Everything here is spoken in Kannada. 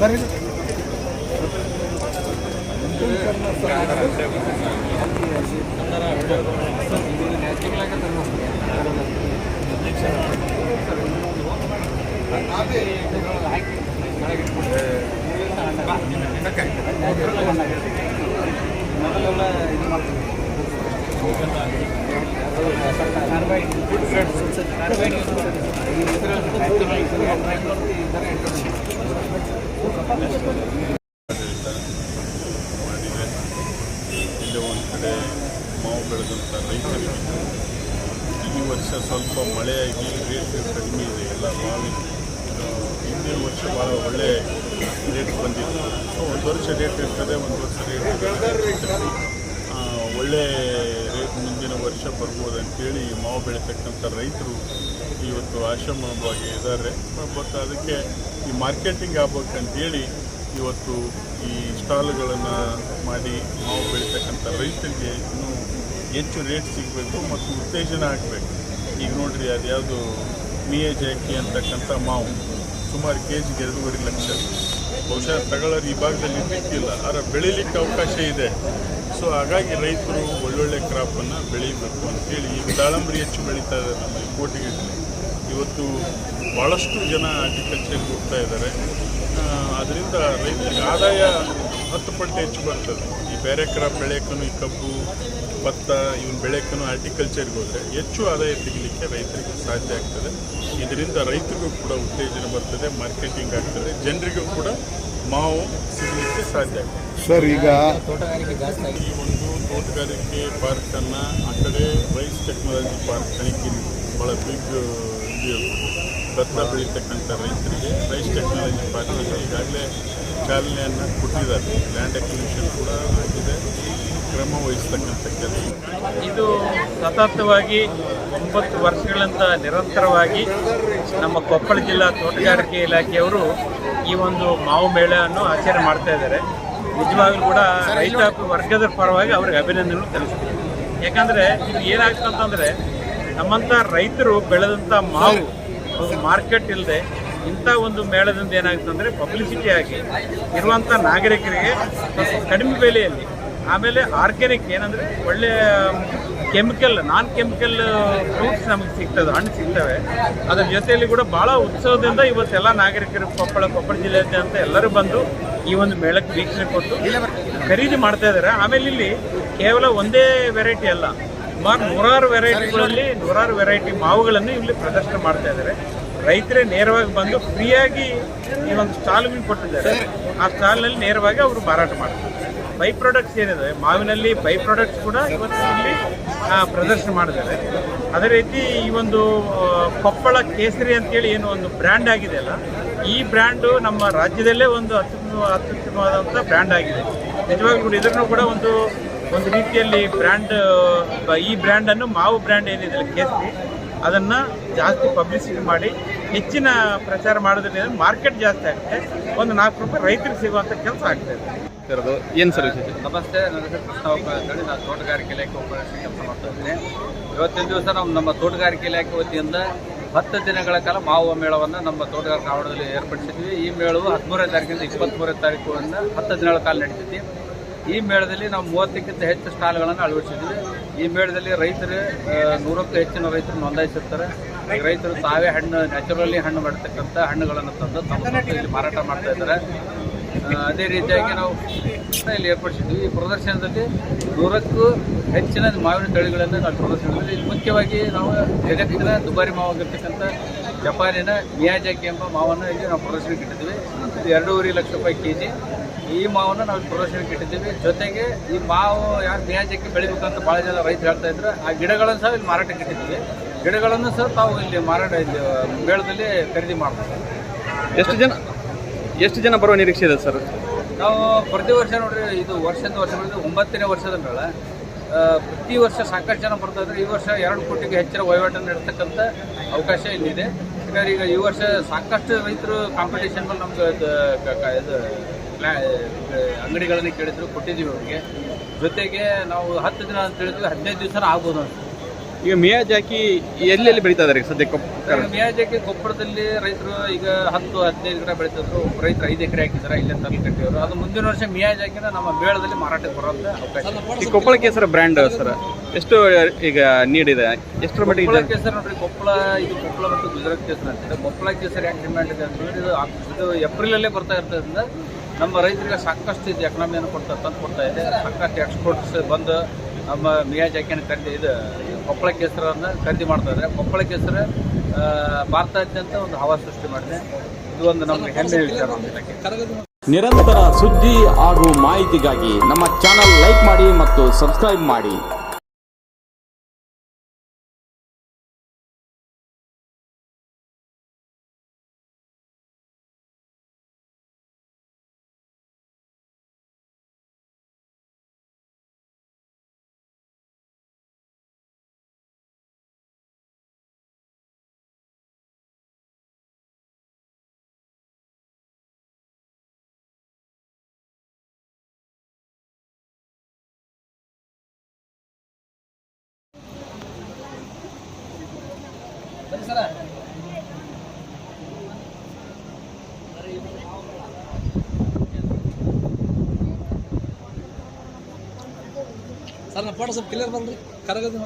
ಸರಿ ಮಾಡಿದೆ ಇಲ್ಲೇ ಒಂದು ಕಡೆ ಮಾವು ಬೆಳೆದಂಥ ರೈತರಿಗೆ ಈ ವರ್ಷ ಸ್ವಲ್ಪ ಮಳೆಯಾಗಿ ರೇಟ್ ಕಡಿಮೆ ಇದೆ ಎಲ್ಲ ಮಾವಿನ ಹಿಂದಿನ ವರ್ಷ ಭಾಳ ಒಳ್ಳೆ ರೇಟ್ ಬಂದಿತ್ತು ಒಂದು ವರ್ಷ ರೇಟ್ ಇರ್ತದೆ. ಒಂದು ವರ್ಷ ರೇಟ್ ಒಳ್ಳೆ ವರ್ಷ ಬರ್ಬೋದು ಅಂತೇಳಿ ಈ ಮಾವು ಬೆಳೀತಕ್ಕಂಥ ರೈತರು ಇವತ್ತು ಆಶ್ರಮವಾಗಿ ಇದ್ದಾರೆ. ಬಟ್ ಅದಕ್ಕೆ ಈ ಮಾರ್ಕೆಟಿಂಗ್ ಆಗ್ಬೇಕಂತೇಳಿ ಇವತ್ತು ಈ ಸ್ಟಾಲ್ಗಳನ್ನು ಮಾಡಿ ಮಾವು ಬೆಳೀತಕ್ಕಂಥ ರೈತರಿಗೆ ಇನ್ನೂ ಹೆಚ್ಚು ರೇಟ್ ಸಿಗಬೇಕು ಮತ್ತು ಉತ್ತೇಜನ ಆಗಬೇಕು. ಈಗ ನೋಡ್ರಿ ಅದ್ಯಾವುದು ಮಿಯಜಾಕಿ ಅಂತಕ್ಕಂಥ ಮಾವು. ಸುಮಾರು ಕೆ ಜಿಗೆ ಎರಡೂವರೆ ಲಕ್ಷ. ಬಹುಶಃ ತಗೊಳ್ಳೋರು ಈ ಭಾಗದಲ್ಲಿ ಸಿಕ್ಕಿಲ್ಲ ಆದರೆ ಬೆಳೀಲಿಕ್ಕೆ ಅವಕಾಶ ಇದೆ. ಸೊ ಹಾಗಾಗಿ ರೈತರು ಒಳ್ಳೊಳ್ಳೆ ಕ್ರಾಪನ್ನು ಬೆಳೀಬೇಕು ಅಂತೇಳಿ ಈಗ ದಾಳಂಬರಿ ಹೆಚ್ಚು ಬೆಳೀತಾ ಇದ್ದಾರೆ ನಮ್ಮ ಕೋಟಿಗಟ್ಟಲೆ. ಇವತ್ತು ಭಾಳಷ್ಟು ಜನ ಅಗ್ರಿಕಲ್ಚರ್ಗೆ ಹೋಗ್ತಾ ಇದ್ದಾರೆ. ಅದರಿಂದ ರೈತರಿಗೆ ಆದಾಯ ಹತ್ತು ಪಟ್ಟು ಹೆಚ್ಚು ಬರ್ತದೆ. ಈ ಬೇರೆ ಕ್ರಾಪ್ ಬೆಳೆಯೋಕ್ಕೂ ಈ ಕಬ್ಬು ಭತ್ತ ಇವನ್ ಬೆಳೆಯೋಕ್ಕೂ ಹಾರ್ಟಿಕಲ್ಚರ್ಗೆ ಹೋದರೆ ಹೆಚ್ಚು ಆದಾಯ ತೆಗಿಲಿಕ್ಕೆ ರೈತರಿಗೆ ಸಾಧ್ಯ ಆಗ್ತದೆ. ಇದರಿಂದ ರೈತರಿಗೂ ಕೂಡ ಉತ್ತೇಜನ ಬರ್ತದೆ ಮಾರ್ಕೆಟಿಂಗ್ ಆಗ್ತದೆ ಜನರಿಗೂ ಕೂಡ ಮಾವು ಸಿಗಲಿಕ್ಕೆ ಸಾಧ್ಯ ಆಗ್ತದೆ. ಸರ್ ಈಗ ಈ ಒಂದು ತೋಟಗಾರಿಕೆ ಪಾರ್ಕನ್ನು ಆ ಕಡೆ ರೈಸ್ ಟೆಕ್ನಾಲಜಿ ಪಾರ್ಕ್ ತನಿಖೆ ಭಾಳ ಬಿಗ್ ಇದು. ಭತ್ತ ಬೆಳೀತಕ್ಕಂಥ ರೈತರಿಗೆ ರೈಸ್ ಟೆಕ್ನಾಲಜಿ ಪಾರ್ಕ್ ಈಗಾಗಲೇ ಚಾಲನೆಯನ್ನು ಕೊಟ್ಟಿದ್ದಾರೆ. ಲ್ಯಾಂಡ್ ಅಕ್ವಿಜಿಷನ್ ಕೂಡ ಆಗಿದೆ. ಕ್ರಮ ವಹಿಸ್ತಕ್ಕಂಥ ಕೆಲಸ. ಇದು ಸತತವಾಗಿ ಒಂಬತ್ತು ವರ್ಷಗಳಂತ ನಿರಂತರವಾಗಿ ನಮ್ಮ ಕೊಪ್ಪಳ ಜಿಲ್ಲಾ ತೋಟಗಾರಿಕೆ ಇಲಾಖೆಯವರು ಈ ಒಂದು ಮಾವು ಮೇಳವನ್ನು ಆಚರಣೆ ಮಾಡ್ತಾ ಇದ್ದಾರೆ. ನಿಜವಾಗ್ಲೂ ಕೂಡ ರೈತಾಪಿ ವರ್ಗದ ಪರವಾಗಿ ಅವ್ರಿಗೆ ಅಭಿನಂದನೆಗಳು ತಿಳಿಸ್ತೀವಿ ಯಾಕಂದರೆ ಇದು ಏನಾಗ್ತಂತಂದರೆ ನಮ್ಮಂಥ ರೈತರು ಬೆಳೆದಂಥ ಮಾವು ಮಾರ್ಕೆಟ್ ಇಲ್ಲದೆ ಇಂಥ ಒಂದು ಮೇಳದಿಂದ ಏನಾಗುತ್ತೆ ಅಂದರೆ ಪಬ್ಲಿಸಿಟಿ ಆಗಿ ಇರುವಂಥ ನಾಗರಿಕರಿಗೆ ಕಡಿಮೆ ಬೆಲೆಯಲ್ಲಿ, ಆಮೇಲೆ ಆರ್ಗ್ಯಾನಿಕ್ ಏನಂದರೆ ಒಳ್ಳೆಯ ಕೆಮಿಕಲ್ ನಾನ್ ಕೆಮಿಕಲ್ ಫ್ರೂಟ್ಸ್ ನಮಗೆ ಸಿಗ್ತದೆ, ಹಣ್ಣು ಸಿಗ್ತವೆ. ಅದರ ಜೊತೆಯಲ್ಲಿ ಕೂಡ ಭಾಳ ಉತ್ಸವದಿಂದ ಇವತ್ತೆಲ್ಲ ನಾಗರಿಕರು ಕೊಪ್ಪಳ ಕೊಪ್ಪಳ ಅಂತ ಎಲ್ಲರೂ ಬಂದು ಈ ಒಂದು ಮೇಳಕ್ಕೆ ವೀಕ್ಷಣೆ ಕೊಟ್ಟು ಖರೀದಿ ಮಾಡ್ತಾ ಇದ್ದಾರೆ. ಆಮೇಲೆ ಇಲ್ಲಿ ಕೇವಲ ಒಂದೇ ವೆರೈಟಿ ಅಲ್ಲ, ಸುಮಾರು ನೂರಾರು ವೆರೈಟಿಗಳಲ್ಲಿ ನೂರಾರು ವೆರೈಟಿ ಮಾವುಗಳನ್ನು ಇಲ್ಲಿ ಪ್ರದರ್ಶನ ಮಾಡ್ತಾ ಇದ್ದಾರೆ. ರೈತರೇ ನೇರವಾಗಿ ಬಂದು ಫ್ರೀಯಾಗಿ ಈ ಒಂದು ಸ್ಟಾಲ್ಗಳು ಕೊಟ್ಟಿದ್ದಾರೆ. ಆ ಸ್ಟಾಲ್ನಲ್ಲಿ ನೇರವಾಗಿ ಅವರು ಮಾರಾಟ ಮಾಡ್ತಾರೆ. ಬೈ ಪ್ರಾಡಕ್ಟ್ಸ್ ಏನಿದೆ, ಮಾವಿನಲ್ಲಿ ಬೈ ಪ್ರಾಡಕ್ಟ್ಸ್ ಕೂಡ ಇವತ್ತು ಇಲ್ಲಿ ಪ್ರದರ್ಶನ ಮಾಡಿದ್ದಾರೆ. ಅದೇ ರೀತಿ ಈ ಒಂದು ಕೊಪ್ಪಳ ಕೇಸರಿ ಅಂತೇಳಿ ಏನು ಒಂದು ಬ್ರ್ಯಾಂಡ್ ಆಗಿದೆ ಅಲ್ಲ, ಈ ಬ್ರ್ಯಾಂಡು ನಮ್ಮ ರಾಜ್ಯದಲ್ಲೇ ಒಂದು ಅತ್ಯುತ್ತಮ, ಅತ್ಯುತ್ತಮವಾದಂಥ ಬ್ರ್ಯಾಂಡ್ ಆಗಿದೆ. ನಿಜವಾಗ್ಲೂ ಇದನ್ನು ಕೂಡ ಒಂದು ಒಂದು ರೀತಿಯಲ್ಲಿ ಬ್ರ್ಯಾಂಡ್ ಈ ಬ್ರ್ಯಾಂಡನ್ನು ಮಾವು ಬ್ರ್ಯಾಂಡ್ ಏನಿದೆ ಕೇಸರಿ, ಅದನ್ನು ಜಾಸ್ತಿ ಪಬ್ಲಿಸಿಟಿ ಮಾಡಿ ಹೆಚ್ಚಿನ ಪ್ರಚಾರ ಮಾಡೋದ್ರಿಂದ ಮಾರ್ಕೆಟ್ ಜಾಸ್ತಿ ಆಗುತ್ತೆ. ಒಂದು ನಾಲ್ಕು ರೂಪಾಯಿ ರೈತರಿಗೆ ಸಿಗುವಂಥ ಕೆಲಸ ಆಗ್ತದೆ ಏನ್ ಇರೋದು ಏನು ಸರ್ ವಿಶೇಷ? ನಮಸ್ತೆ ನನ್ನ ಹೆಸರು ಕೃಷ್ಣ ಅಂತೇಳಿ ನಾನು ತೋಟಗಾರಿಕೆ ಇಲಾಖೆ ಉಪನಿರೀಕ್ಷಕ ಕೆಲಸ ಮಾಡ್ತಾ ಇದ್ದೀನಿ. ಇವತ್ತಿನ ದಿವಸ ನಾವು ನಮ್ಮ ತೋಟಗಾರಿಕೆ ಇಲಾಖೆ ವತಿಯಿಂದ ಹತ್ತು ದಿನಗಳ ಕಾಲ ಮಾವು ಮೇಳವನ್ನು ನಮ್ಮ ತೋಟಗಾರಿಕೆ ಆವರಣದಲ್ಲಿ ಏರ್ಪಡಿಸಿದ್ವಿ. ಈ ಮೇಳವು ಹದಿಮೂರನೇ ತಾರೀಕಿಂದ ಇಪ್ಪತ್ತ್ಮೂರನೇ ತಾರೀಕುವನ್ನ ಹತ್ತು ದಿನಗಳ ಕಾಲ ನಡೀತೈತಿ. ಈ ಮೇಳದಲ್ಲಿ ನಾವು ಮೂವತ್ತಕ್ಕಿಂತ ಹೆಚ್ಚು ಸ್ಟಾಲ್ಗಳನ್ನು ಅಳವಡಿಸಿದ್ವಿ. ಈ ಮೇಳದಲ್ಲಿ ರೈತರು ನೂರಕ್ಕೂ ಹೆಚ್ಚಿನ ರೈತರು ನೋಂದಾಯಿಸಿರ್ತಾರೆ. ರೈತರು ತಾವೇ ಹಣ್ಣು ನ್ಯಾಚುರಲಿ ಹಣ್ಣು ಮಾಡ್ತಕ್ಕಂಥ ಹಣ್ಣುಗಳನ್ನು ತಂದು ತಮ್ಮ ಇಲ್ಲಿ ಮಾರಾಟ ಮಾಡ್ತಾ ಇದ್ದಾರೆ. ಅದೇ ರೀತಿಯಾಗಿ ನಾವು ಇಲ್ಲಿ ಏರ್ಪಡಿಸಿದ್ವಿ. ಈ ಪ್ರದರ್ಶನದಲ್ಲಿ ನೂರಕ್ಕೂ ಹೆಚ್ಚಿನ ಮಾವಿನ ತಳಿಗಳನ್ನು ನಾವು ಪ್ರದರ್ಶನದಲ್ಲಿ ಮುಖ್ಯವಾಗಿ ನಾವು ಜಗತ್ತಿನ ದುಬಾರಿ ಮಾವಾಗಿರ್ತಕ್ಕಂಥ ಜಪಾನಿನ ಮಿಯಾಜಾಕಿ ಎಂಬ ಮಾವನ್ನು ಇಲ್ಲಿ ನಾವು ಪ್ರದರ್ಶನಕ್ಕೆ ಇಟ್ಟಿದ್ದೀವಿ. ಇದು ಎರಡೂವರೆ ಲಕ್ಷ ರೂಪಾಯಿ ಕೆ ಜಿ ಈ ಮಾವನ್ನು ನಾವು ಪ್ರದರ್ಶನಕ್ಕೆ ಇಟ್ಟಿದ್ದೀವಿ. ಜೊತೆಗೆ ಈ ಮಾವು ಯಾರು ಮಿಯಾಜಾಕಿ ಬೆಳಿಬೇಕಂತ ಭಾಳ ಜನ ರೈತರು ಹೇಳ್ತಾ ಇದ್ರು. ಆ ಗಿಡಗಳನ್ನು ಸಹ ಇಲ್ಲಿ ಮಾರಾಟಕ್ಕೆ ಇಟ್ಟಿದ್ದೀವಿ. ಗಿಡಗಳನ್ನು ಸಹ ತಾವು ಇಲ್ಲಿ ಮಾರಾಟ ಇಲ್ಲಿ ಮೇಳದಲ್ಲಿ ಖರೀದಿ ಮಾಡ್ತಾರೆ ಎಷ್ಟು ಜನ ಎಷ್ಟು ಜನ ಬರುವ ನಿರೀಕ್ಷೆ ಇದೆ ಸರ್? ನಾವು ಪ್ರತಿ ವರ್ಷ ನೋಡ್ರಿ ಇದು ವರ್ಷದ ವರ್ಷ ಒಂಬತ್ತನೇ ವರ್ಷದ ಮೇಳ. ಪ್ರತಿ ವರ್ಷ ಸಾಕಷ್ಟು ಜನ ಬರ್ತಾ ಇದ್ದಾರೆ ಈ ವರ್ಷ ಎರಡು ಕೋಟಿಗೆ ಹೆಚ್ಚಿನ ವಹಿವಾಟನ್ನು ನಡೆಸ್ತಕ್ಕಂಥ ಅವಕಾಶ ಇಲ್ಲಿದೆ. ಯಾಕಂದ್ರೆ ಈಗ ಈ ವರ್ಷ ಸಾಕಷ್ಟು ರೈತರು ಕಾಂಪಿಟೇಷನ್ ಮೇಲೆ ನಮ್ಗೆ ಇದು ಅಂಗಡಿಗಳನ್ನು ಕೇಳಿದ್ರು ಕೊಟ್ಟಿದ್ದೀವಿ ಅವ್ರಿಗೆ. ಜೊತೆಗೆ ನಾವು ಹತ್ತು ದಿನ ಅಂತ ಹೇಳಿದ್ವಿ ಹದಿನೈದು ದಿವಸ ಆಗ್ಬೋದು ಅಂತ. ಈಗ ಮಿಯಾಜಾಕಿ ಎಲ್ಲೆಲ್ಲಿ ಬೆಳೀತಾ ಇದಾರೆ ಸದ್ಯ ಮೇಯಾ ಜಾಕಿ ಕೊಪ್ಪಳದಲ್ಲಿ ರೈತರು ಈಗ ಹತ್ತು ಹದಿನೈದು ಗಿಡ ಬೆಳೀತಿದ್ರು. ರೈತರು ಐದು ಎಕರೆ ಹಾಕಿದ್ದಾರೆ ಇಲ್ಲೇ ತಂದು ಕಟ್ಟಿದ್ರು ಅದು ಮುಂದಿನ ವರ್ಷ ಮಿಯಾಜಾಕಿನ ನಮ್ಮ ಮೇಳದಲ್ಲಿ ಮಾರಾಟಕ್ಕೆ ಬರೋಂಥ ಅವಕಾಶ ಈ ಕೊಪ್ಪಳ ಕೇಸರ ಬ್ರ್ಯಾಂಡ್ ಸರ್ ಎಷ್ಟು ಈಗ ನೀಡಿದೆ ಎಷ್ಟು ಮಟ್ಟಿಗೆ ಕೊಪ್ಪಳ? ಕೇಸರಿ ನೋಡ್ರಿ ಕೊಪ್ಪಳ ಇದು ಕೊಪ್ಪಳ ಮತ್ತು ಗುಜರಾತ್ ಕೇಸರಿ ಅಂತಿದೆ ಕೊಪ್ಪಳ ಕೇಸರಿ ಯಾಕೆ ಡಿಮ್ಯಾಂಡ್ ಇದೆ ಅಂತಂದ್ರೆ ಇದು ಏಪ್ರಿಲಲ್ಲೇ ಬರ್ತಾ ಇರ್ತದ್ರಿಂದ ನಮ್ಮ ರೈತರಿಗೆ ಸಾಕಷ್ಟು ಇದು ಎಕನಾಮಿಯನ್ನು ಕೊಡ್ತಾ ತಂದು ಕೊಡ್ತಾ ಇದೆ. ಸಾಕಷ್ಟು ಎಕ್ಸ್ಪೋರ್ಟ್ಸ್ ಬಂದು ನಮ್ಮ ಮಿಯಾಜಾಕಿನ ತಂದೆ ಇದು ಕೊಪ್ಪಳ ಕೇಸರನ್ನು ಖರೀದಿ ಮಾಡ್ತಾ ಇದ್ದಾರೆ. ಕೊಪ್ಪಳ ಕೇಸರ ಆ, ಭಾರತಾದ್ಯಂತ ಒಂದು ಹವಾ ಸೃಷ್ಟಿ ಮಾಡಿದೆ. ಇದು ಒಂದು ನಮಗೆ ಹೆಮ್ಮೆ ವಿಚಾರ ನಿರಂತರ ಸುದ್ದಿ ಹಾಗೂ ಮಾಹಿತಿಗಾಗಿ ನಮ್ಮ ಚಾನಲ್ ಲೈಕ್ ಮಾಡಿ ಮತ್ತು ಸಬ್ಸ್ಕ್ರೈಬ್ ಮಾಡಿ. ಸರ್ ನಮ್ಮ ಫೋಟೋ ಸ್ವಲ್ಪ ಕ್ಲಿಯರ್ ಬಂದ್ರಿ ಕರಗದ